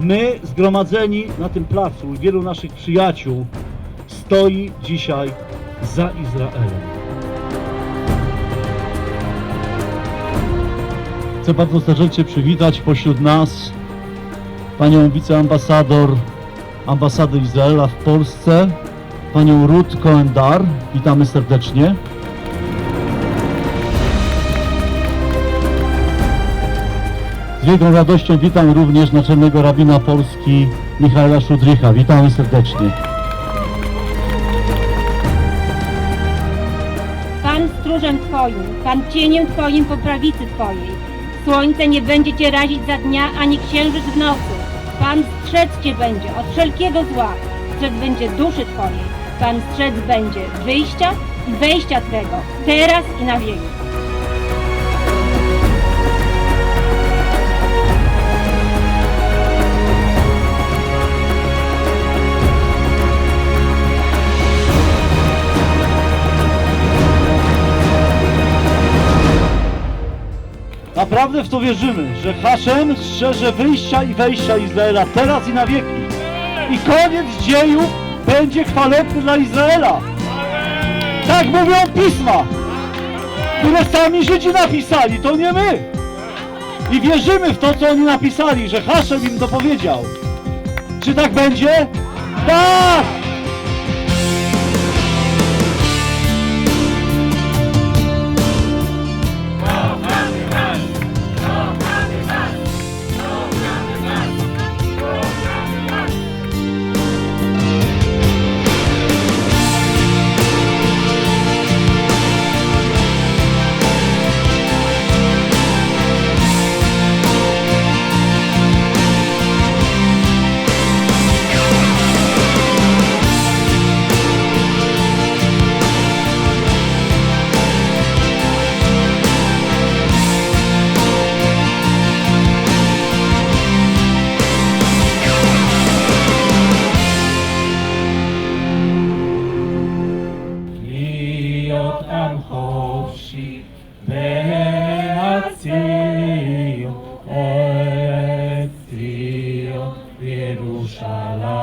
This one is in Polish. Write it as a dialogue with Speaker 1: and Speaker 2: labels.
Speaker 1: My zgromadzeni na tym placu, wielu naszych przyjaciół stoi dzisiaj za Izraelem. Chcę bardzo serdecznie przywitać pośród nas panią wiceambasador ambasady Izraela w Polsce, panią Ruth Cohen-Dar. Witamy serdecznie. Wielką radością witam również naczelnego rabina Polski Michaela Szudrycha. Witamy serdecznie.
Speaker 2: Pan stróżem Twoim, Pan cieniem Twoim po prawicy Twojej. Słońce nie będzie Cię razić za dnia, ani księżyc w nocy. Pan strzec Cię będzie od wszelkiego zła. Strzec będzie duszy Twojej. Pan strzec będzie wyjścia i wejścia Twego, teraz i na wieki.
Speaker 1: Naprawdę w to wierzymy, że Haszem strzeże wyjścia i wejścia Izraela teraz i na wieki. I koniec dziejów będzie chwalebny dla Izraela. Tak mówią pisma, które sami Żydzi napisali, to nie my. I wierzymy w to, co oni napisali, że Haszem im to powiedział. Czy tak będzie? Tak!
Speaker 3: Jerusalem.